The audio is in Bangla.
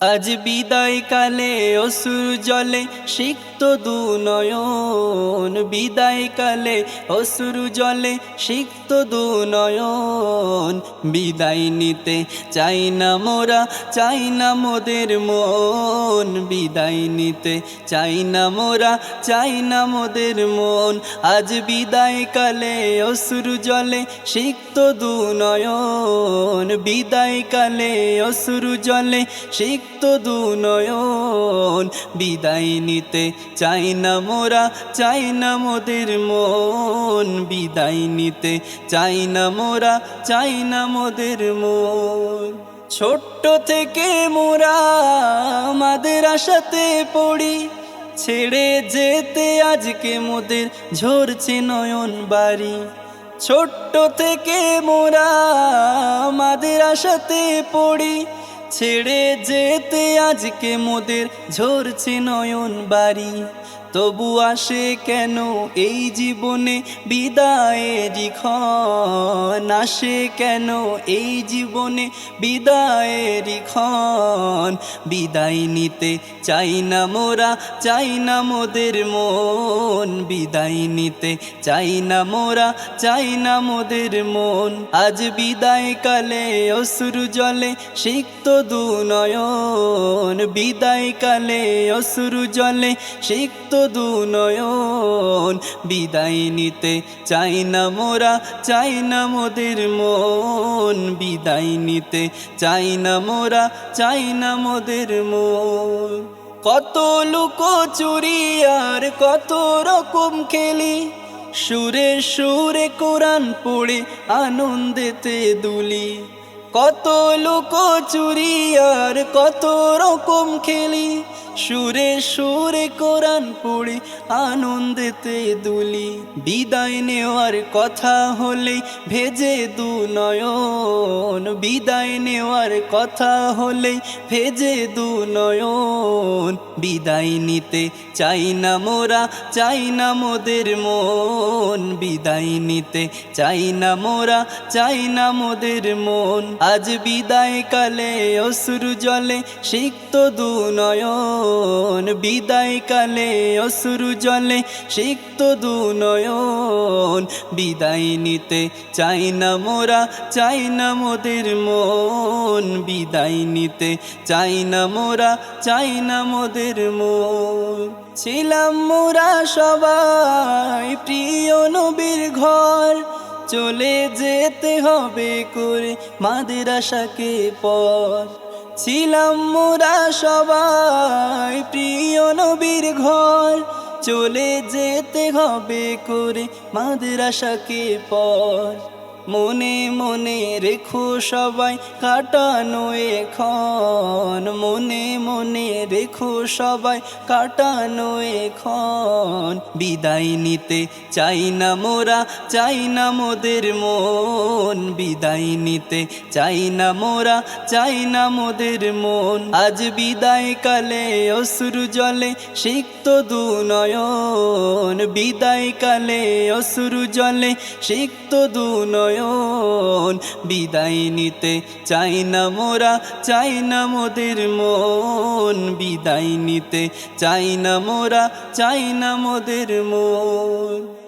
আজ বিদায় কালে অসুর জলে সিক্ত দু নয়ন। বিদায় কালে অসুর জলে সিক্ত দু নয়ন। বিদায় নিতে চাই না মোরা, চাই না মোদের মন। বিদায় নিতে চাই না মোরা, চাই না মোদের মন। আজ বিদায় কালে অসুর জলে সিক্ত দু নয়ন। বিদায় কালে অসুর জলে সিক্ত দু নয়ন বিদায় নিতে চাই না মোরা, চাই না মোদের মন। বিদায় নিতে চাই না মোরা, চাই না মোদের মন। ছোট্ট থেকে মোরা আমাদের আশাতে পড়ি, ছেড়ে যেতে আজকে মোদের ঝরছে নয়ন বাড়ি। ছোট্ট থেকে মোরা আমাদের আশাতে পড়ি ছেড়ে যেতে আজকে মোদের ঝরছে নয়ন বাড়ি তবু আসে কেন এই জীবনে বিদায়েরই ক্ষণ আসে কেন এই জীবনে বিদায়েরই ক্ষণ বিদায় নিতে চাই না মোরা, চাই না মোদের মন। বিদায় নিতে চাই না মোরা, চাই না মোদের মন। আজ বিদায় কালে অসুর জলে সিক্ত দু নয়ন বিদায় কালে অসুর জলে সিক্ত দু নয়ন, বিদায় নিতে চাই না মোরা, চাই না মোদের মন। বিদায় নিতে চাই না মোরা, চাই না মোদের মন। কত লুকো চুরি আর কত রকম খেলি। সুরে সুরে কোরআন পড়ে আনন্দেতে দুলি। কত লোক চুরি আর কত রকম খেলি। সুরে সুরে কোরআন পড়ে, আনন্দেতে দুলি। বিদায় নেওয়ার কথা হলে ভেজে দু নয়ন। বিদায় নেওয়ার কথা হলে ভেজে দু নয়ন। বিদায় নিতে চাই না মোরা, চাই না মোদের মন। বিদায় নিতে চাই না মোরা, চাই না মোদের মন। আজ বিদায় কালে অসুর জলে সিক্ত দু নয়ন। বিদায় কালে অসুর জলে সিক্ত দু নয়ন। বিদায় নিতে চাই না মোরা, চাই না মোদের মন। বিদায় নিতে চাই না মোরা, চাই না মোদের মন। ছিলাম মোরা সবাই প্রিয় নবীর ঘর। চলে যেতে হবে করে মাদের আশাকে পর। ছিলাম মোরা সবাই নবীর ঘর। চলে যেতে হবে করে মাদ্রাসাকে পর। মনে মনে রেখো সবাই কাটানো এখন। মনে মনে রেখো সবাই কাটানো এখন। বিদায় নিতে চাই না মোরা, চাই না মোদের মন। বিদায় নিতে চাই না মোরা, চাই না মোদের মন। আজ বিদায় কালে অসুর জলে সিক্ত দু নয়ন। বিদায় কালে অসুর জলে সিক্ত দু নয়ন, বিদায় নিতে চাই না মোরা, চাই না মোদের মন। বিদায় নিতে চাই না মোরা, চাই না মোদের মন।